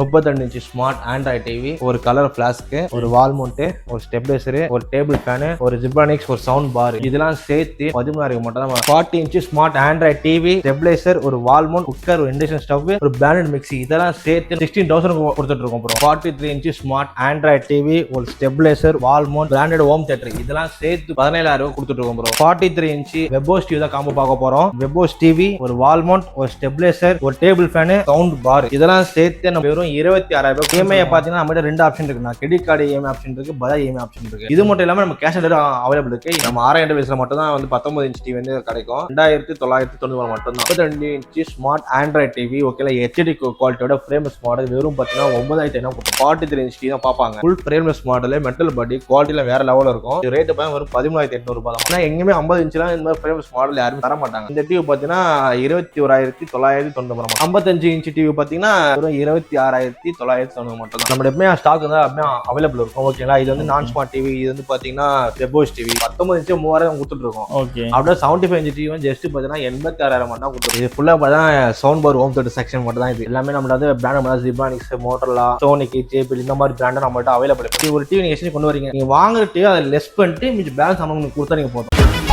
முப்பத்தெண்டு inch smart Android TV ஒரு colour flask ஒரு wall mount ஒரு ஸ்டெபிலைசர் ஒரு டேபிள் ஃபேனு ஒரு ஜிப்ரானிக்ஸ் ஒரு சவுண்ட் பார் இதெல்லாம் சேர்த்து பதிமூணாயிரம் மட்டும் தான் forty inch smart Android TV stabiliser ஒரு வால் மவுண்ட் குக்கர் ஒரு இண்டக்ஷன் ஸ்டவ் ஒரு பிராண்டட் மிக்சி இதெல்லாம் சேர்த்து சிக்ஸ்டீன் தௌசண்ட் கொடுத்துட்டு இருக்கோம் bro forty three inch smart Android TV ஒரு stabiliser wall mount branded home theatre இதெல்லாம் சேர்த்து பதினேழாயிரம் ரூபாய் கொடுத்துட்டு இருக்கோம் bro forty three inch webOS TV தான் காம்போ பார்க்க போறோம். வெப்போஸ் டிவி ஒரு வால் மவுண்ட் ஒரு ஸ்டெப்லைசர் ஒரு டேபிள் ஃபேனு சவுண்ட் பார் இதெல்லாம் சேர்த்து நம்ம வெறும் இருபத்தி ஆறாயிரம் ரூபாய். இஎம்ஐ பார்த்தீங்கன்னா நம்ம ரெண்டு ஆப்ஷன் இருக்கு. நான் கிரெடிட் கார்டு இஎம்ஐ ஆப்ஷன் இருக்கு பஜாஜ் இஎம்ஐ ஆப்ஷன் இருக்கு. இது மட்டும் இல்லாம நம்ம கேஷ் ஆன் அவைலபிள் இருக்கு. நம்ம ஆறாயிரம் வயசுல மட்டும் தான் வந்து பத்தொன்பது இன்ச் டிவி வந்து கிடைக்கும். ரெண்டாயிரத்தி தொள்ளாயிரத்தி தொண்ணூறு மட்டும் தான். முப்பத்தி ரெண்டு இன்ச்சு ஸ்மார்ட் ஆண்ட்ராய்ட் டிவி ஓகேல ஹெச்டி குவாலிட்டியோட ஃப்ரேம்லெஸ் மாடல் வெறும் பார்த்தீங்கன்னா ஒன்பதாயிரத்தி ஐநூறு ஃபார்ட்டி த்ரீ இன்ச் டிவி தான் பார்ப்பாங்க. Full frameless model metal body குவாலிட்டியில வேற லெவலில் இருக்கும். ரேட்டு பார்த்தா வெறும் பதிமூணாயிரத்தி எட்நூறு ரூபாய் தான். ஆனா எங்கேயுமே ஐம்பது இன்ச்லாம் இந்த மாதிரி ஃப்ரேம்லெஸ் மாடல் யாரும் தர மாட்டாங்க. இந்த டிவி பார்த்தீங்கன்னா இருபத்தி ஓராயிரத்தி தொள்ளாயிரத்தி தொண்ணூறு ஐம்பத்தஞ்சு இன்ச் டிவி பார்த்தீங்கன்னா இருபத்தி ஆறாயிரத்தி தொள்ளாயிரத்தி தொண்ணூறு மட்டும் தான் நம்ம எப்பவுமே ஸ்டாக் வந்து அப்படியே அவைலபிள் இருக்கும். ஓகேங்களா இது வந்து நான் ஸ்மார்ட் டிவி இது வந்து பார்த்தீங்கன்னா வெப்போஸ் டிவி பத்தொன்பது இன்ச்சு மூவாயிரம் கொடுத்துட்டு இருக்கோம். ஓகே அப்படியே seventy five inch TV just பார்த்தீங்கன்னா எண்பத்தி ஆறாயிரம் மட்டும் தான் கொடுத்துருக்கு இது ஃபுல்லாக பார்த்தா sound bar home theatre section மட்டும் தான் இது. எல்லாமே நம்ம வந்து பிராண்ட் மாதிரி ஜிபானிக்ஸ் மோட்டர்லா சோனிக்கு ஜேபிள் இந்த மாதிரி பிராண்ட் நம்மகிட்ட அவைலபிள் ஒரு டிவி நீங்கள் கொண்டு வரீங்க. நீங்கள் வாங்குற டிவி அதை லெஸ் பண்ணிட்டு மிச்சம் பேலன்ஸ் அமௌண்ட் கொடுத்தா நீங்கள் போதும்.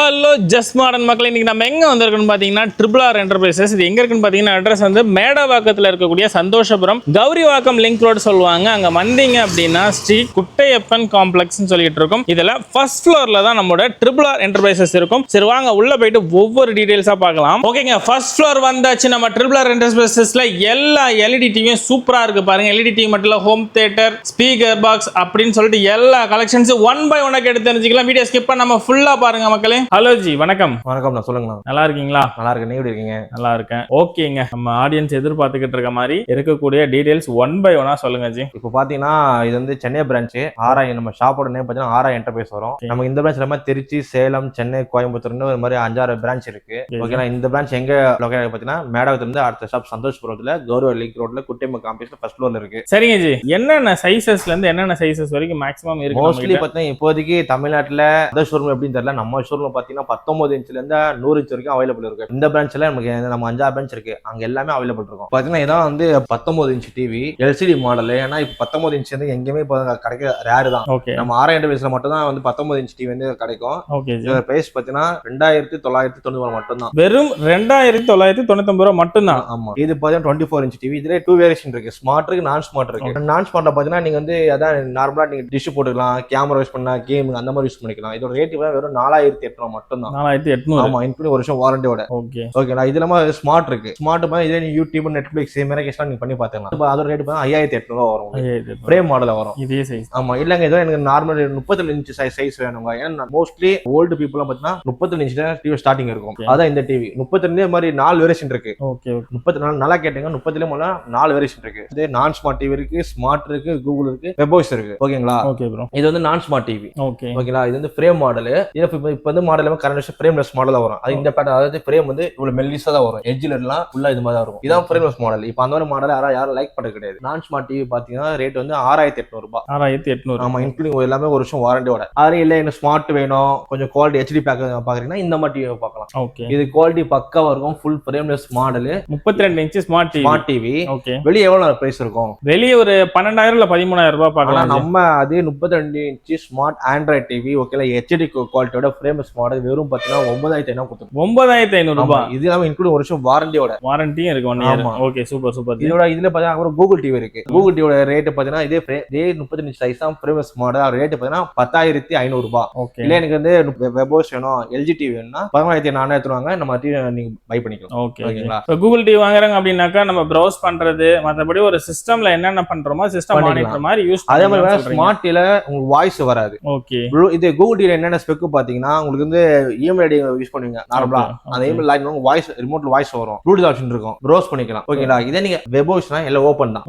ஹலோ ஜஸ்ட் மாடர்ன் மக்கள் இன்றைக்கி நம்ம எங்கே வந்திருக்கோம்னு பார்த்தீங்கன்னா ட்ரிபிள் ஆர் என்டர்பிரைசஸ் இது எங்கே இருக்குன்னு பார்த்தீங்கன்னா அட்ரஸ் வந்து மேடவாக்கத்தில் இருக்கக்கூடிய சந்தோஷபுரம் கௌரிவாக்கம் லிங்க் ரோடு சொல்லுவாங்க. அங்கே வந்தீங்க அப்படின்னா ஸ்ரீ குட்டையப்பன் காம்ப்ளெக்ஸ்னு சொல்லிட்டு இருக்கோம். இதில் ஃபர்ஸ்ட் ஃப்ளோரில் தான் நம்மளோட ட்ரிபிள் ஆர் என்டர்பிரைசஸ் இருக்கும். சரி வாங்க உள்ளே போயிட்டு ஒவ்வொரு டீட்டெயில்ஸாக பார்க்கலாம். ஓகேங்க ஃபர்ஸ்ட் ஃப்ளோர் வந்தாச்சு. நம்ம ட்ரிபிள் ஆர் என்டர்பிரைசஸில் எல்லா எல்இடி டிவியும் சூப்பராக இருக்குது பாருங்கள் எல்இடி டிவி மட்டும் இல்லை ஹோம் தேட்டர் ஸ்பீக்கர் பாக்ஸ் அப்படின்னு சொல்லிட்டு எல்லா கலெக்ஷன்ஸும் ஒன் பை ஒன்னாக எடுத்து தெரிஞ்சுக்கலாம். வீடியோ ஸ்கிப் பண்ணாமல் ஃபுல்லாக பாருங்கள் மக்களே. ஹலோ ஜி வணக்கம். வணக்கம் நான் நல்லா இருக்கீங்களா? நல்லா இருக்கு நீங்க எப்படி இருக்கீங்க? நல்லா இருக்கேன். ஓகேங்க நம்ம ஆடியன்ஸ் எதிர்பார்த்துக்கிட்டு இருக்க மாதிரி இருக்கக்கூடிய டீடைல்ஸ் ஒன் பை ஒன்னா சொல்லுங்க ஜி இப்போ பாத்தீங்கன்னா இது வந்து சென்னை பிரான்ச் ஆராய் நம்ம ஷாப்போட நேம் பார்த்தீங்கன்னா ஆராய் என்டர்பிரைஸ் வரும். நம்ம இந்த பிரான்ச் இல்லாம திருச்சி சேலம் சென்னை கோயம்புத்தூர்னு ஒரு மாதிரி அஞ்சாறு பிரான்ச் இருக்கு. ஓகேங்களா இந்த பிரான்ச் எங்க லொகேட் பார்த்தீங்கன்னா மேடவத்துல இருந்து அடுத்த ஷாப் சந்தோஷ்புரத்துல கௌரவ லிங்க் ரோட்ல குட்டியம்ம காம்பேஸ்ல ஃபர்ஸ்ட் ஃப்ளோர்ல இருக்கு. சரிங்க ஜி என்னென்ன சைசஸ்ல இருந்து என்னென்ன சைசஸ் வரைக்கும் மேக்ஸிமம் இருக்கு மோஸ்ட்லி நம்மகிட்ட? பார்த்தீங்கன்னா இப்போதைக்கு தமிழ்நாட்டுல அந்த ஷோரூம் எப்படின்னு தெரியல. நம்ம ஷோரூம் பார்த்தீங்கன்னா பத்தொன்பது இன்ச்ல இருந்து நூறு இன்ச் வரைக்கும் அவைலபிள் இருக்கு. இந்த பிரான்ச்ல நமக்கு நம்ம அஞ்சாறு பிரான்ச் இருக்கு. அங்க எல்லாமே அவைலபிள் இருக்கும். பார்த்தீங்கன்னா இதான் வந்து பத்தொன்பது இன்ச் டிவி எல்சிடி மாடல் ஏன்னா இப்போ பத்தொன்பது இன்ச் வந்து எங்கேயுமே இப்போ கிடைக்க ரேர் தான். ஓகே நம்ம ஆறாயிரம் வயசுல மட்டும் தான் வந்து பத்தொன்பது இன்ச் டிவி வந்து கிடைக்கும். ஓகே இதோட பிரைஸ் பார்த்தீங்கன்னா ரெண்டாயிரத்தி தொள்ளாயிரத்தி தொண்ணூறு மட்டும் தான் வெறும் ரெண்டாயிரத்தி தொள்ளாயிரத்தி தொண்ணூத்தி ரூபா மட்டும்தான்? ஆமா. இது பார்த்தீங்கன்னா டுவெண்ட்டி ஃபோர் இன்ச் டிவி இதுல டூ வேரியேஷன் இருக்கு. ஸ்மார்ட் இருக்கு நான் ஸ்மார்ட் இருக்கு நான் ஸ்மார்ட்ல பார்த்தீங்கன்னா நீங்க வந்து அதான் நார்மலா நீங்க டிஷ் போட்டுக்கலாம். கேமரா யூஸ் பண்ணலாம் கேம் அந்த மாதிரி யூஸ் பண்ணிக்கலாம். இதோட ரேட் வெறும் நாலாயிரத்தி எட்நூறு மட்டும் தான் நாலாயிரத்தி எட்நூறு. ஆமா இன்க்ளூடிங் ஒரு வருஷம் வாரண்டியோட ஓகே ஓகேங்களா இது இல்லாம ஸ்மார்ட் இருக்கு. ஸ்மார்ட் மாதிரி இதே நீ யூடியூப் நெட்ஃபிளிக்ஸ் மெரகேஷ்லாம் நீங்க பண்ணி பார்த்துக்கலாம் இப்போ அதோட ரேட் பார்த்தா ஐயாயிரத்தி எட்நூறு வரும் ஃப்ரேம் மாடல வரும். இதே சைஸ் ஆமா இல்லங்க ஏதோ எனக்கு நார்மல் முப்பத்தி இன்ச் சைஸ் சைஸ் வேணுங்க. ஏன்னா மோஸ்ட்லி ஓல்டு பீப்புள் பார்த்தீங்கன்னா முப்பத்தி இன்ச் டிவி ஸ்டார்டிங் இருக்கும். அதான் இந்த டிவி முப்பத்தி மாதிரி நாலு வேரியேஷன் இருக்கு. ஓகே முப்பத்தி நாலு நல்லா கேட்டீங்க முப்பத்திலே மூலம் நாலு வேரியேஷன் இருக்கு. இது நான் ஸ்மார்ட் டிவி இருக்கு ஸ்மார்ட் இருக்கு கூகுள் இருக்கு வெப்வாய்ஸ் இருக்கு. ஓகேங்களா ஓகே ப்ரோ இது வந்து நான் ஸ்மார்ட் டிவி ஓகே ஓகேங்களா இது வந்து ஃப்ரேம் மாடல் இது இப்போ இப்போ வந்து மாடல் கரண்ட் ஃப்ரேம்லெஸ் மாடலா வரும். அது இந்த பேட்டர் அதாவது ஃப்ரேம் வந்து இவ்வளவு மெல்லிஸா தான் வரும். எட்ஜில் எல்லாம் ஃபுல்லா இது மாதிரி தான் இருக்கும். இதான் ஃப்ரேம்லெஸ் மாடல் இப்போ அந்த மாதிரி மாடல் யாரும் யாரும் லைக் பண்ண கிடையாது. நான் ஸ்மார்ட் டிவி பாத்தீங்கன்னா ரேட் வந்து ஆறாயிரத்தி எட்நூறு ரூபாய். ஆறாயிரத்தி எட்நூறு. ஆமா இன்க்ளூடிங் எல்லாமே ஒரு வருஷம் வாரண்டியோட அது இல்ல எனக்கு ஸ்மார்ட் வேணும். கொஞ்சம் குவாலிட்டி ஹெச்டி பேக் பாக்குறீங்கன்னா இந்த மாதிரி டிவி பார்க்கலாம் ஓகே இது குவாலிட்டி பக்காவா இருக்கும் ஃபுல் ஃப்ரேம்லெஸ் மாடல் முப்பத்தி ரெண்டு inch smart TV smart TV okay வெளியே எவ்வளவு பிரைஸ் இருக்கும்? வெளியே ஒரு பன்னெண்டாயிரம் இல்ல பதிமூணாயிரம் ரூபாய் பார்க்கலாம். நம்ம அதே முப்பத்தி ரெண்டு இன்ச்சு ஸ்மார்ட் ஆண்ட்ராய்ட் டிவி ஓகேல ஹெச்டி குவாலிட்டியோட ஃப்ரேம்லெஸ் மாடல் வெறும் பாத்தீங்கன்னா ஒன்பதாயிரத்தி ஐநூறு கொடுத்துருக்கோம். ஒன்பதாயிரத்தி ஐநூறு ரூபாய்? இது இல்லாம இன்க்ளூட் ஒரு வருஷம் வாரண்டியோட வாரண்டியும் இருக்கு one year. Okay super super இதோட இதுல பாத்தீங்கன்னா அப்புறம் கூகுள் டிவி இருக்கு. கூகுள் டிவியோட ரேட் பாத்தீங்கன்னா இதே இதே முப்பத்தி அஞ்சு சைஸ் தான் ஃப்ரேம்லெஸ் மாடல் ரேட் பாத்தீங்கன்னா பத்தாயிரத்தி ஐநூறு ரூபாய். ஓகே இல்ல எனக்கு வந்து வெபோஸ் வேணும் எல்ஜி டிவி வேணும்னா பதினாயிரத்தி நானூறு எடுத்துருவாங்க நம்ம டிவி நீங்க பை பண்ணிக்கலாம். ஓகே ஓகேங்களா? இப்போ கூகுள் டிவி வாங்குறாங்க அப்படின்னாக்கா நம்ம ப்ரௌஸ் பண்றது மத்தபடி ஒரு சிஸ்டம்ல என்னென்ன பண்றோமோ சிஸ்டம். மானிட்டர் மாதிரி யூஸ் அதே மாதிரி ஸ்மார்ட் டிவில உங்களுக்கு வாய்ஸ் வராது. ஓகே இது கூகுள் டிவில என்னென்ன ஸ்பெக் பாத்தீங்கன்னா உங்களுக்கு வந்து இமெயில் ஐடி யூஸ் பண்ணுவீங்க நார்மலா அந்த. இமெயில் லைன் வாய்ஸ் ரிமோட்ல வாய்ஸ் வரும். ப்ளூடூத் ஆப்ஷன் இருக்கும். ப்ரௌஸ் பண்ணிக்கலாம். ஓகேங்களா இதே நீங்க வெபோஸ்னா எல்லாம் ஓப்பன் தான்.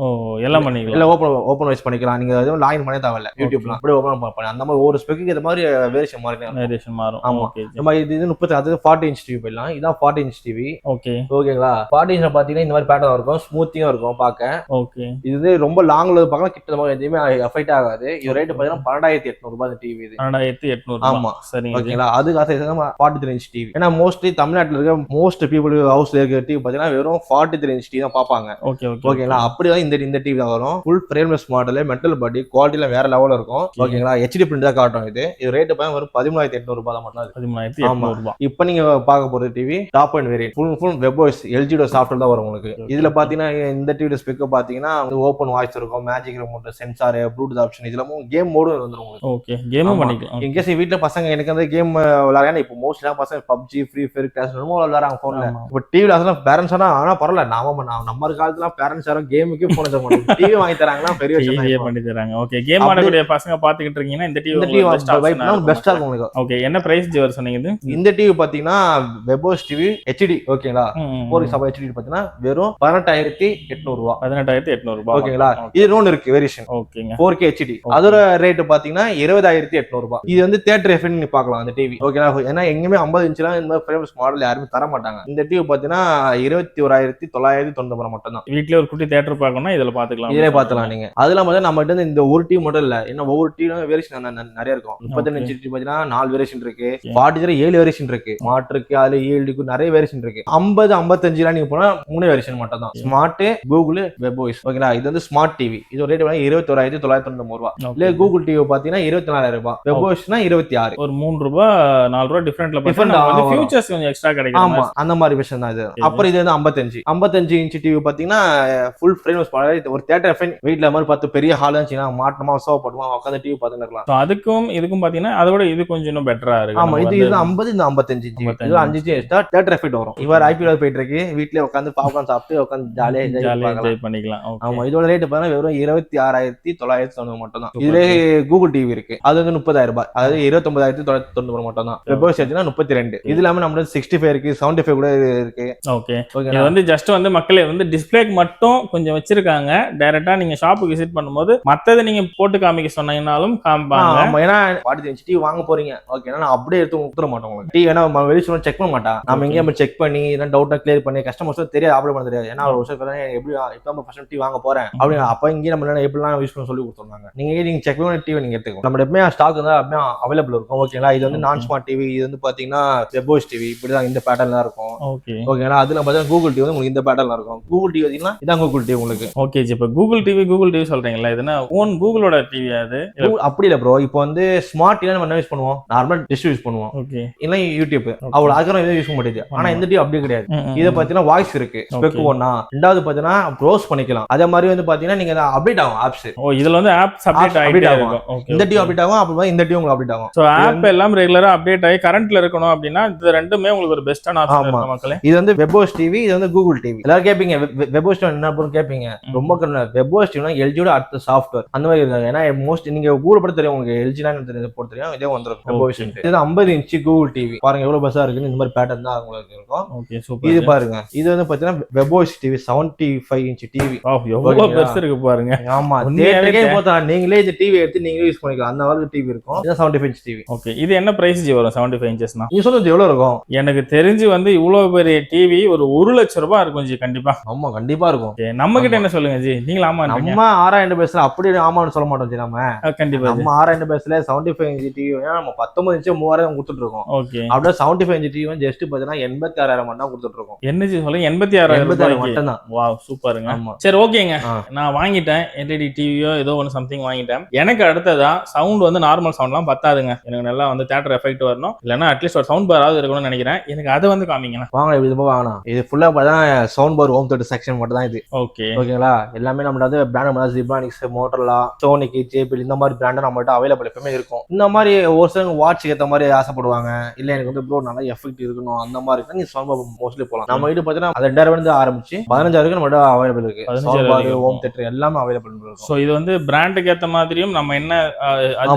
எல்லாம் பண்ணிக்கலாம். எல்லாம் ஓப்பன் ஓப்பன் வாய்ஸ் பண்ணிக்கலாம். நீங்க எதுவும் லாகின் பண்ண தேவையில்ல. யூடியூப்லாம் அப்படியே ஓப்பன் பண்ணி அந்த மாதிரி ஒரு ஸ்பெக்கு இந்த மாதிரி வேரியேஷன் மாறி வேரியேஷன் மாறும். ஆமா. ஓகே நம்ம இது இது முப்பத்தி அது ஃபார்ட்டி இன்ச் டிவி போயிடலாம். இதான் ஃபார்ட்டி இன்ச் டிவி ஓகே ஓகேங்களா ஃபார்ட்டி இன்ச் பாத்தீங்கன்னா இந்த மாதிரி பேட்டர்ன் இருக்கும். ஸ்மூத்திங்கும் இருக்கும் பார்க்க. ஓகே இது ரொம்ப லாங்ல பார்க்கலாம் கிட்ட மாதிரி எதுவுமே எஃபெக்ட் ஆகாது. இது ரேட் பாத்தீங்கன்னா பன்னெண்டாயிரத்தி எட்நூறு ரூபாய் டிவி இது. பன்னெண்டாயிரத்தி எட்நூறு ஆமா. ஜி. ஓகேங்களா அது அதுக்காக ஃபார்ட்டி த்ரீ இன்ச் டிவி ஏன்னா மோஸ்ட்லி தமிழ்நாட்டில் இருக்க மோஸ்ட் பீப்புள் ஹவுஸ்ல இருக்க டிவி பார்த்தீங்கன்னா வெறும் ஃபார்ட்டி த்ரீ இன்ச் டிவி தான் பார்ப்பாங்க. ஓகே ஓகே ஓகேங்களா அப்படிதான் இந்த இந்த டிவி தான் வரும். Full frameless model metal body குவாலிட்டில வேற லெவலில் இருக்கும். ஓகேங்களா ஹெச்டி பிரிண்ட் தான் காட்டும் இது. இது ரேட்டு பார்த்தா வெறும் பதிமூணாயிரத்தி எட்நூறு ரூபாய் தான் மட்டும் பதிமூணாயிரத்தி. எட்நூறு ரூபாய். இப்போ நீங்க பார்க்க போற TV top and variant full full webOS எல்ஜியோட software தான் வரும் உங்களுக்கு. இதுல பாத்தீங்கன்னா இந்த டிவியோட ஸ்பெக்கர் பாத்தீங்கன்னா ஓப்பன் வாய்ஸ் இருக்கும் magic remote sensor Bluetooth option இதெல்லாம் கேம் மோடும் வந்துரும் உங்களுக்கு. ஓகே கேமும். பண்ணிக்கலாம். இன்கேஸ் வீட்ல பசங்க எனக்கு வந்து கேம் விளையாட இப்போ மோஸ்ட்லாம் பசங்க பப்ஜி ஃப்ரீ ஃபயர் கிளாஸ் விளையாடுறாங்க போன்ல ஆமா. இப்போ டிவில அதெல்லாம் பேரண்ட்ஸ் ஆனா ஆனா பரவாயில்ல. நாம நம்ம காலத்துல பேரண்ட்ஸ் யாரும் கேமுக்கே போன டிவி வாங்கி தராங்கன்னா பெரிய விஷயம். பண்ணி தராங்க. ஓகே கேம் ஆடக்கூடிய பசங்க பாத்துக்கிட்டு இருக்கீங்கன்னா இந்த டிவி டிவி பெஸ்டா இருக்கும். உங்களுக்கு. ஓகே என்ன பிரைஸ் ஜிவர் சொன்னீங்க இந்த டிவி பாத்தீங்கன்னா வெபோஸ் டிவி ஹெச்டி ஓகேங்களா ம், ஃபோர் சபா ஹெச்டி பாத்தீங்கன்னா வெறும் பதினெட்டாயிரத்தி எட்நூறு ரூபா பதினெட்டாயிரத்தி எட்நூறு ரூபாய் ஓகேங்களா இது இன்னொன்று இருக்கு வேரியேஷன் ஓகேங்க ஃபோர் கே ஹெச்டி அதோட ரேட் பாத்தீங்கன்னா இருபதாயிரத்தி எட்நூறு ரூபாய் இது வந்து தேட்டர் எஃப்என் நீ பார்க்கலாம் அந்த டிவி ஓகேங்களா ஏன்னா எங்கேயுமே ஐம்பது இன்ச்லாம் இந்த மாதிரி ஃப்ரேம்ஸ் மாடல் யாருமே தர மாட்டாங்க இந்த டிவி பாத்தீங்கன்னா இருபத்தி ஓராயிரத்தி தொள்ளாயிரத்தி தொண்ணூறு மட்டும் தான் வீட்லயே ஒரு குட்டி தேட்டர் பார்க்கணும்னா இதுல பாத்துக்கலாம் இதிலே பார்த்துலாம் நீங்க. அதெல்லாம் பார்த்தா நம்ம கிட்ட இந்த ஒரு டிவி மட்டும் இல்ல. ஏன்னா ஒவ்வொரு டிவிலும் வேரியேஷன் நிறைய இருக்கும். முப்பத்தி இன்ச் டிவி பாத்தீங்கன்னா நாலு வேரியேஷன் இருக்கு. ஃபார்ட்டி த்ரீ ஏழு வேரியேஷன் இருக்கு. ஸ்மார்ட் இருக்கு அதுல ஏழு இருக்கு நிறைய வேரியேஷன் இருக்கு. ஐம்பது ஐம்பத்தஞ்சுலாம் நீங்க போனா மூணு வேரியேஷன் மட்டும் தான் ஸ்மார்ட் கூகுள் வெப்ஓஎஸ் ஓகேங்களா இது வந்து ஸ்மார்ட் டிவி இது ரேட் வந்து இருபத்தி ஓராயிரத்தி தொள்ளாயிரத்தி தொண்ணூறு ரூபா. இல்ல கூகுள் டிவி பாத்தீங்கன்னா இருபத்தி நாலாயிரம் ரூபாய் வெப்ஓஎஸ்னா இருபத்தி ஆறு. ஒரு மூணு ரூபாய் நாலு ரூபாய் டிஃபரெண்ட்ல வந்து. ஃபியூச்சர்ஸ் கொஞ்சம் எக்ஸ்ட்ரா கிடைக்கும் ஆமா அந்த மாதிரி விஷயம் தான் இது. அப்புறம் இது வந்து ஐம்பத்தஞ்சு. ஐம்பத்தஞ்சு இன்ச் டிவி பாத்தீங்கன்னா ஃபுல் ஃப்ரேம் ஒரு தேட்டர் எஃபென் வீட்ல மாதிரி பத்து பெரிய ஹால் இருந்துச்சுன்னா மாட்டமா சோப்படுமா உட்காந்து டிவி இருக்கலாம். So, அதுக்கும் இதுக்கும் பாத்தீங்கன்னா அதோட இது கொஞ்சம் இன்னும் பெட்டரா இருக்கு. ஆமா இது இது ஐம்பது இந்த ஐம்பத்தஞ்சு இன்ச்சு 55 இது அஞ்சு எக்ஸ்ட்ரா தேட்டர் எஃபெக்ட் வரும். இவர் ஐபிஎல் போயிட்டு இருக்கு. வீட்லயே உட்காந்து பாப்கார்ன் சாப்பிட்டு உட்காந்து ஜாலியா பண்ணிக்கலாம். ஆமா இதோட ரேட் பார்த்தா வெறும் இருபத்தி ஆறாயிரத்தி தொள்ளாயிரத்தி தொண்ணூறு மட்டும் தான் இதுல கூகுள் டிவி இருக்கு. அது வந்து முப்பதாயிரம் ரூபாய். அதாவது இருபத்தொன்பதாயிரத்தி தொள்ளாயிரத்தி தொண்ணூறு மட்டும் தான் வெப்போஸ் சேர்த்துனா முப்பத்தி ரெண்டு. இது இல்லாம நம்ம சிக்ஸ்டி ஃபைவ் இருக்கு செவன்டி ஃபைவ் கூட இருக்கு. ஓகே இது வந்து ஜஸ்ட் வந்து மக்களே வந்து டிஸ்பிளேக்கு மட்டும் கொஞ்சம் வச்சிருக்காங்க. டைரக்டா நீங்க ஷாப்புக்கு விசிட் பண்ணும்போது மத்ததை நீங்க போட்டு காமிக்க சொன்னீங்கனாலும் காமிப்பாங்க. ஏன்னா ஃபார்ட்டி இன்ச் டிவி வாங்க போறீங்க. ஓகே நான் அப்படியே எடுத்து கொடுத்துட மாட்டோம் உங்களுக்கு. டிவி ஏன்னா வெளியே சொல்ல செக் பண்ண மாட்டான் நம்ம எங்கேயும் நம்ம செக் பண்ணி எதாவது டவுட்டா கிளியர் பண்ணி கஸ்டமர்ஸ் தெரியாது ஆப்ரேட் பண்ண தெரியாது. ஏன்னா ஒரு வருஷம் எப்படி இப்போ நம்ம ஃபர்ஸ்ட் டிவி வாங்க போறேன். அப்படின்னு அப்ப இங்கே நம்ம என்ன எப்படிலாம் யூஸ் பண்ண சொல்லி கொடுத்துருந்தாங்க. நீங்க நீங்க செக் பண்ணி டிவி நீங்க எடுத்துக்கோ. நம்ம எப்பவுமே ஸ்டாக் வந்து அப்படியே அவைலபிள் இருக்கும். ஓகேங்களா இது வந்து நான் ஸ்மார்ட் டிவி இது வந்து பாத்தீங்கன்னா வெபோஸ் டிவி இப்படிதான் இந்த பேட்டர்ல தான் இருக்கும். ஓகே ஓகேங்களா அதுல பார்த்தீங்கன்னா கூகுள் டிவி வந்து உங்களுக்கு இந்த பேட்டர்ல இருக்கும். கூகுள் டிவி பார்த்தீங்கன்னா இதான் கூகுள் டிவி உங்களுக்கு. ஓகே இப்போ கூகுள் டிவி கூகுள் டிவி சொல்றீங்களா இதுனா ஓன் கூகுளோட டிவி அது? அப்படி இல்ல ப்ரோ இப்போ வந்து ஸ்மார்ட் டிவி நம்ம என்ன யூஸ் பண்ணுவோம்? நார்மல் டிஷ் யூஸ் பண்ணுவோம். ஓகே இல்லை யூடியூப் அவ்வளவு அதுக்கப்புறம் எதுவும் யூஸ் பண்ண முடியாது ஆனா இந்த டிவி அப்படி கிடையாது. இதை பாத்தீங்கன்னா வாய்ஸ் இருக்கு. ஸ்பெக். ஒன்னா ரெண்டாவது பாத்தீங்கன்னா ப்ரோஸ் பண்ணிக்கலாம். அதே மாதிரி வந்து பாத்தீங்கன்னா நீங்க அப்டேட் ஆகும் ஆப்ஸ் ஓ இதுல வந்து ஆப்ஸ் அப்டேட் ஆகும். இந்த டிவி அப்டேட் ஆகும் அப்புறமா இந்த டிவி உங்களுக்கு அப்டேட் ஆகும். ஸோ ஆப் எல்லாம் ரெகுலரா அப்டேட் ஆகி கரண்ட்ல இருக்கணும் அப்படின்னா இது ரெண்டுமே உங்களுக்கு ஒரு பெஸ்டான ஆப்ஷன் மக்களே. இது வந்து வெபோஸ் டிவி இது வந்து கூகுள் டிவி எல்லாரும் கேட்பீங்க வெபோஸ் என்ன பொருள் கேட்பீங்க ரொம்ப வெபோஸ் டிவினா எல்ஜியோட அடுத்த சாஃப்ட்வேர் அந்த மாதிரி இருக்காங்க ஏன்னா மோஸ்ட் நீங்க கூகுள் படம் தெரியும் உங்களுக்கு எல்ஜினா தெரியும் போட்டு தெரியும். இதே வந்துரும். வெபோஸ். இது ஐம்பது இன்ச்சு கூகுள் டிவி பாருங்க எவ்வளவு பஸ்ஸா இருக்குன்னு இந்த மாதிரி பேட்டர்ன் தான் உங்களுக்கு இருக்கும். ஓகே இது சூப்பர் பாருங்க. இது வந்து பாத்தீங்கன்னா webOS TV seventy five inch TV எவ்வளவு? பெருசு இருக்கு பாருங்க. ஆமா. தேட்டருக்கே தே- போத்தா நீங்களே இந்த டிவி எடுத்து நீங்களே யூஸ் பண்ணிக்கலாம். அந்த அளவுக்கு டிவி இருக்கும். இது seventy five inch TV okay இது என்ன பிரைஸ் ஜி வரும் செவன்டி ஃபைவ் இன்ச்சஸ்னா நீங்க சொல்றது எவ்வளவு இருக்கும்? எனக்கு தெரிஞ்சு வந்து இவ்வளவு பெரிய டிவி ஒரு ஒரு லட்சம் ரூபாய் இருக்கும் ஜி கண்டிப்பா. ஆமா கண்டிப்பா இருக்கும். நம்ம கிட்ட என்ன சொல்லுங்க ஜி நீங்களா ஆமா நம்ம ஆறாயிரம் பேசல அப்படி ஆமான்னு சொல்ல மாட்டோம் ஜி நம்ம. கண்டிப்பா நம்ம ஆறாயிரம் பேசல செவன்டி ஃபைவ் இன்ச் டிவி நம்ம பத்தொன்பது இன்ச்சு மூவாயிரம் கொடுத்துட்டு இருக்கோம். ஓகே. அப்படியே seventy five inch TV just பாத்தீங்கன்னா எண்பத்தி ஆறாயிரம் மட்டும் தான் கொடுத்துட்டு இருக்கோம். என்ன ஜி சொல்லுங்க எண்பத்தி ஆறாயிரம் மட்டும் தான். வா சூப்பருங்க சரி ஓகேங்க. நான் வாங்கிட்டேன். எல்இடி டிவியோ ஏதோ ஒன்று சம்திங் வாங்கிட்டேன். எனக்கு அடுத்ததா சவுண்ட் வந்து நார்மல் சவுண்ட்லாம் பத்தாதுங்க. எனக்கு நல்லா வந்து தேட்டர் எஃபெக்ட் வரணும். இல்லைன்னா அட்லீஸ்ட் ஒரு சவுண்ட் பாராவது இருக்கணும்னு நினைக்கிறேன். எனக்கு அதை வந்து காமிங்கண்ணா வாங்க இது போய் வாங்கலாம் இது ஃபுல்லா பார்த்தா sound bar home theatre section மட்டும் தான் இது ஓகே ஓகேங்களா எல்லாமே நம்மள வந்து பிராண்ட் ஜிப்ரானிக்ஸ் மோட்டர்லா சோனிக்கு ஜேபிஎல் இந்த மாதிரி பிராண்ட் நம்மகிட்ட அவைலபிள் எப்பவுமே இருக்கும். இந்த மாதிரி ஒரு சிலவங்க வாட்ச் ஏத்த மாதிரி ஆசைப்படுவாங்க? இல்ல எனக்கு வந்து ப்ரோ நல்லா எஃபெக்ட் இருக்கணும் அந்த மாதிரி இருக்கு நீங்க சவுண்ட் மோஸ்ட்லி போலாம். நம்ம கிட்ட பாத்தீங்கன்னா அது ரெண்டாயிரம் வந்து ஆரம்பிச்சு பதினஞ்சாயிரம் நம்மகிட்ட அவைலபிள் இருக்கு. 15,000 சவுண்ட் பார் வரைக்கும். ஹோம் தேட்டர் எல்லாமே அவைலபிள் இருக்கும். ஸோ இது வந்து பிராண்டுக்கு ஏற்ற மாதிரியும் நம்ம என்ன.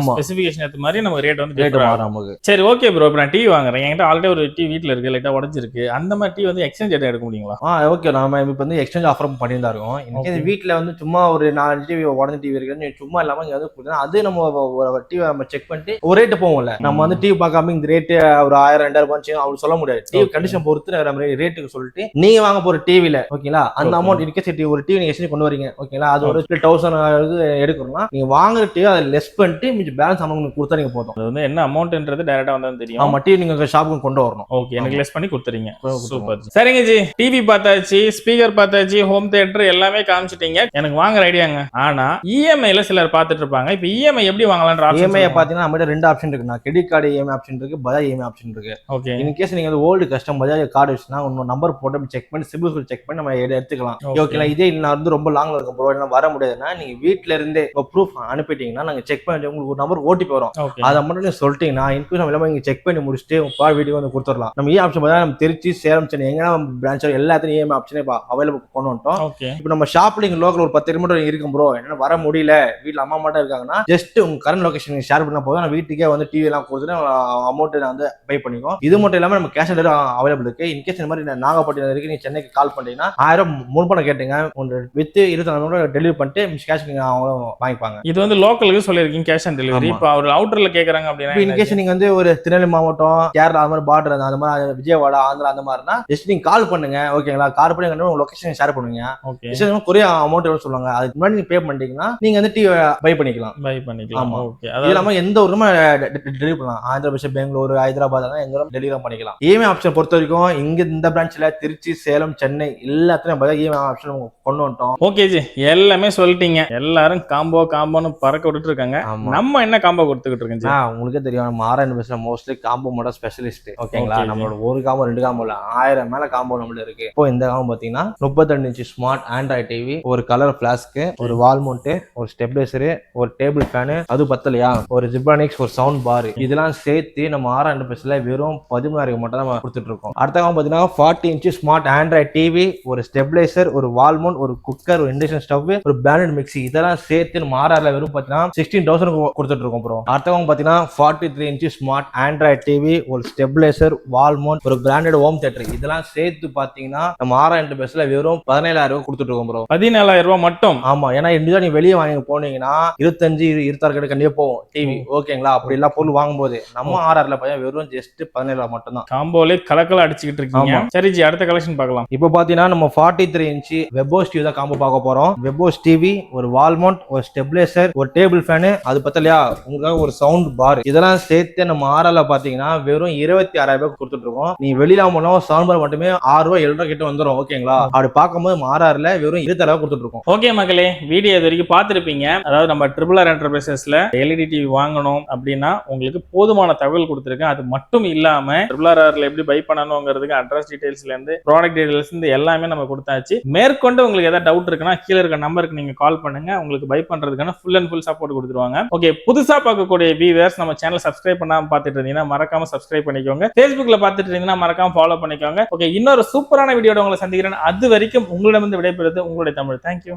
ஸ்பெசிஃபிகேஷன் ஏற்ற மாதிரி நம்ம ரேட் வந்து ரேட் நமக்கு. சரி ஓகே ப்ரோ இப்போ நான் டிவி வாங்குறேன். என்கிட்ட ஆல்ரெடி ஒரு டிவி வீட்டில் இருக்கு லைட்டாக உடஞ்சிருக்கு. அந்த மாதிரி டிவி வந்து எக்ஸ்சேஞ்ச் எதாவது எடுக்க முடியுங்களா? ஆ ஓகே நம்ம இப்போ வந்து எக்ஸ்சேஞ்ச் ஆஃபர் பண்ணியிருந்தா இருக்கோம். இன்னைக்கு வீட்டில் வந்து சும்மா ஒரு நாலு டிவி உடஞ்ச டிவி இருக்குன்னு சும்மா இல்லாம இங்க வந்து அது நம்ம டிவி நம்ம செக் பண்ணிட்டு ஒரு ரேட்டு போவோம்ல. நம்ம வந்து டிவி பார்க்காம இந்த ரேட்டு ஒரு ஆயிரம் ரெண்டாயிரம் ரூபாய் அப்படி சொல்ல முடியாது. டிவி. கண்டிஷன் பொறுத்து நம்ம ரேட்டுக்கு சொல்லிட்டு நீங்க வாங்க போற டிவில ஓகேங்களா அந்த. அமௌண்ட் இருக்க ஒரு டிவி நீங்க எக்ஸ்சேஞ்ச் கொண்டு வரீங்க ஓகேங்களா அது ஒரு தௌசண்ட் எடுக்கணும்னா நீங்க வாங்குற டிவி அதை லெஸ் பண்ணிட்டு மிச்சம் பேலன்ஸ் அமௌண்ட் கொடுத்தா நீங்க போதும். அது வந்து என்ன அமௌண்ட்ன்றது டேரக்டாக டேரக்டா வந்தா தெரியும். ஆமா டிவி நீங்க ஷாப்புக்கு கொண்டு வரணும். ஓகே எனக்கு லெஸ் பண்ணி கொடுத்துறீங்க. சூப்பர் சரிங்க ஜி. டிவி பார்த்தாச்சு ஸ்பீக்கர் பார்த்தாச்சு ஹோம் தியேட்டர் எல்லாமே காமிச்சிட்டீங்க. எனக்கு வாங்குற ஐடியாங்க ஆனா இஎம்ஐல சிலர் பார்த்துட்டு இருப்பாங்க. இப்போ இஎம்ஐ எப்படி வாங்கலாம்ன்ற இஎம்ஐ ஆப்ஷன் பாத்தீங்கன்னா நம்மகிட்ட ரெண்டு ஆப்ஷன் இருக்கு. நான் கிரெடிட் கார்டு இஎம்ஐ ஆப்ஷன் இருக்கு பஜாஜ் இஎம்ஐ ஆப்ஷன் இருக்கு. ஓகே இன்கேஸ் நீங்க ஓல்டு கஸ்டம் பஜாஜ் கார்டு வச்சுனா உங்க நம்பர் போட்டு செக் பண்ணி சிபில் ஸ்கோர் செக் பண்ணி நம்ம எடு- எடுத்துக்கலாம். ஓகேங்களா இதே நான் வந்து ரொம்ப லாங்ல இருக்க ப்ரோ என்ன வர முடியாதுன்னா நீங்க வீட்ல இருந்தே ப்ரூஃப் அனுப்பிட்டீங்கன்னா நாங்க செக் பண்ணி உங்களுக்கு ஒரு நம்பர் ஓடிபி வரும். அதை மட்டும் நீங்க சொல்லிட்டீங்கன்னா இன்க்ளூஸ் நம்ம எல்லாமே நீங்க செக் பண்ணி முடிச்சுட்டு உங்க பா வீட்டுக்கு வந்து கொடுத்துடலாம். நம்ம இ ஆப்ஷன் பார்த்தா நம்ம திருச்சி சேலம் சென்னை எங்கன்னா பிரான்ச் எல்லாத்தையும் இஎம்ஐ ஆப்ஷனே அவைலபிள் கொண்டு வந்துட்டோம். இப்போ நம்ம ஷாப்ல இங்க லோக்கல் ஒரு பத்து கிலோமீட்டர் இருக்கும் ப்ரோ என்ன வர முடியல. வீட்ல அம்மா மட்டும் இருக்காங்கன்னா ஜஸ்ட் உங்க கரண்ட் லொகேஷன் ஷேர் பண்ணா போதும். நான் வீட்டுக்கே வந்து டிவி எல்லாம் கொடுத்துட்டு அமௌண்ட் நான் வந்து பே பண்ணிக்கோ இது மட்டும் இல்லாம நம்ம கேஷ் ஆன் அவைலபிள் இருக்கு. இன்கேஸ் இந்த மாதிரி நாகப்பட்டினம் இருக்கு நீங்க சென்னைக்கு கால் பண்ணீங்கன்னா ஆயிரம் முன்பணம் கேட்டுங்க. உங்க வித் இருபத்தி நாலு டெலிவரி பண்ணிட்டு கேஷ் நீங்க அவங்களும் வாங்கிப்பாங்க. இது வந்து லோக்கலுக்கு சொல்லியிருக்கீங்க கேஷ் ஆன் டெலிவரி. இப்போ அவர் அவுட்டர்ல கேக்குறாங்க அப்படின்னா இன்கேஸ் நீங்க வந்து ஒரு திருநெல்வேலி மாவட்டம் கேரளா அந்த மாதிரி பார்டர் அந்த மாதிரி விஜயவாடா ஆந்திரா அந்த மாதிரினா ஜஸ்ட் நீங்க கால் பண்ணுங்க ஓகேங்களா? கால் பண்ணி உங்க location share just courier amount எவ்வளவு சொல்லுவாங்க? அதுக்கு முன்னாடி நீங்க பே பண்ணிட்டீங்கன்னா நீங்க வந்து டிவி பை பண்ணிக்கலாம். பை பண்ணிக்கலாம். ஓகே அதாவது இல்லாம எந்த ஊருமே டெலிவரி பண்ணலாம். ஆந்திர பிரதேஷ் பெங்களூர் ஹைதராபாத் எங்க டெலிவரி பண்ணிக்கலாம். இஎம்ஐ ஆப்ஷன் பொறுத்த வரைக்கும் இங்க இந்த பிரான்ச்ல திருச்சி சேலம் சென்னை எல்லாத்துலயும் இஎம்ஐ ஆப்ஷன் கொண்டு வந்துட்டோம். ஓகே ஜி. எல்லாமே சொல்லிட்டீங்க. எல்லாரும் காம்போ காம்போன்னு பறக்க விட்டுட்டு இருக்காங்க. நம்ம என்ன காம்போ கொடுத்துக்கிட்டு இருக்கோம் உங்களுக்கே தெரியும். நம்ம ஆர்என் பஸ்ல மோஸ்ட்லி காம்போ மட்டும் ஸ்பெஷலிஸ்ட் ஓகேங்களா. நம்மளோட ஒரு காம்போ ரெண்டு காம்போ இல்ல. ஆயிரம் மேல காம்போ நம்மள இருக்கு. இப்போ இந்த காம்போ பாத்தீங்கன்னா முப்பத்தெண்டு இன்ச்சு ஸ்மார்ட் ஆண்ட்ராய்ட் டிவி ஒரு கலர் பிளாஸ்க்கு ஒரு வால் மவுண்ட் ஒரு ஸ்டெபிலைசரு ஒரு டேபிள் ஃபேனு அது பத்தலையா? ஒரு ஜிப்ரானிக்ஸ் ஒரு சவுண்ட் பார் இதெல்லாம் சேர்த்து நம்ம ஆர்என் பஸ்ல வெறும் பதிமூணாயிரம் மட்டும் தான் கொடுத்துட்டு இருக்கோம். அடுத்த காம்போ பாத்தீங்கன்னா forty inch smart Android TV ஒரு ஸ்டெபிலைசர் ஒரு வால் மவுண்ட் ஒரு குக்கர் ஒரு இண்டக்ஷன் ஸ்டவ் ஒரு பிராண்டட் மிக்ஸி இதெல்லாம் சேர்த்து நம்ம ஆர்ஆர்ல வெறும் பாத்தீங்கன்னா சிக்ஸ்டீன் தௌசண்ட் கொடுத்துட்டு இருக்கோம் ப்ரோ அடுத்தவங்க பாத்தீங்கன்னா forty three inch smart Android TV ஒரு ஸ்டெபிலைசர் வால் மவுண்ட் ஒரு பிராண்டட் ஹோம் தேட்டர் இதெல்லாம் சேர்த்து பாத்தீங்கன்னா நம்ம ஆறாயிரம் பேஸ்ல வெறும் பதினேழாயிரம் ரூபாய் கொடுத்துட்டு இருக்கோம் ப்ரோ பதினேழாயிரம் ரூபாய் மட்டும்? ஆமா. ஏன்னா இண்டிவிஜுவல் நீங்க வெளியே வாங்கி போனீங்கன்னா இருபத்தஞ்சு இரு- இருபத்தாறு கடை கண்டிப்பா போகும். டிவி ஓகேங்களா? அப்படி எல்லாம் பொருள் வாங்கும்போது நம்ம ஆர்ஆர்ல பையன் வெறும் ஜஸ்ட் பதினேழு மட்டும் தான் காம்போலே கலக்கல அடிச்சுக்கிட்டு இருக்கீங்க. சரி ஜி அடுத்த கலெக்ஷன் பார்க்கலாம். இப்போ பாத்தீங்கன்னா நம்ம forty three inch webOS TV தான் காம்போ பார்க்க போறோம். வெப்போஸ் டிவி ஒரு வால் மவுண்ட் ஒரு ஸ்டெபிலைசர் ஒரு டேபிள் ஃபேனு அது பத்தலையா? உங்களுக்காக ஒரு சவுண்ட் பார். இதெல்லாம் சேர்த்து நம்ம ஆர்எல்ல பாத்தீங்கன்னா வெறும் இருபத்தி ஆறாயிரம் ரூபாய் கொடுத்துட்டு இருக்கோம் நீ வெளியில போனா சவுண்ட் பார் மட்டுமே ஆறு ரூபாய் ஏழு ரூபாய் கிட்ட வந்துடும் ஓகேங்களா? அப்படி பார்க்கும்போது நம்ம ஆர்ஆர்ல வெறும் இருபத்தி ரூபாய் கொடுத்துட்டு இருக்கோம் ஓகே மக்களே வீடியோ இது வரைக்கும் பார்த்துருப்பீங்க. அதாவது நம்ம ட்ரிபிள் ஆர் என்டர்பிரைசஸ்ல எல்இடி டிவி வாங்கணும் அப்படின்னா உங்களுக்கு போதுமான தகவல் கொடுத்துருக்கேன். அது மட்டும் இல்லாம ட்ரிபிள் ஆர்ல எப்படி பை பண்ணணுங்கிறதுக்கு அட்ரஸ் டீடைல்ஸ்ல இருந்து ப்ராடக்ட் டீடைல்ஸ் இருந்து எல்லாமே நம்ம கொடுத்தாச்சு. மேற்கொண்டு உங்களுக்கு ஏதாவது டவுட் இருக்குன்னா கீழே இருக்க நம்பருக்கு நீங்க கால் பண்ணுங்க. உங்களுக்கு பை பண்றதுக்கான ஃபுல் அண்ட் ஃபுல் சப்போர்ட் கொடுத்துருவாங்க. ஓகே புதுசா பார்க்கக்கூடிய வியூவர்ஸ் நம்ம சேனல் சப்ஸ்கிரைப் பண்ணாம பார்த்துட்டு இருந்தீங்கன்னா மறக்காம சப்ஸ்கிரைப் பண்ணிக்கோங்க. ஃபேஸ்புக்ல பார்த்துட்டு இருந்தீங்கன்னா மறக்காம ஃபாலோ பண்ணிக்கோங்க. ஓகே இன்னொரு சூப்பரான வீடியோட உங்களை சந்திக்கிறேன். அது வரைக்கும் உங்களிடமிருந்து விடைபெறுது உங்களுடைய தமிழ். தேங்க்யூ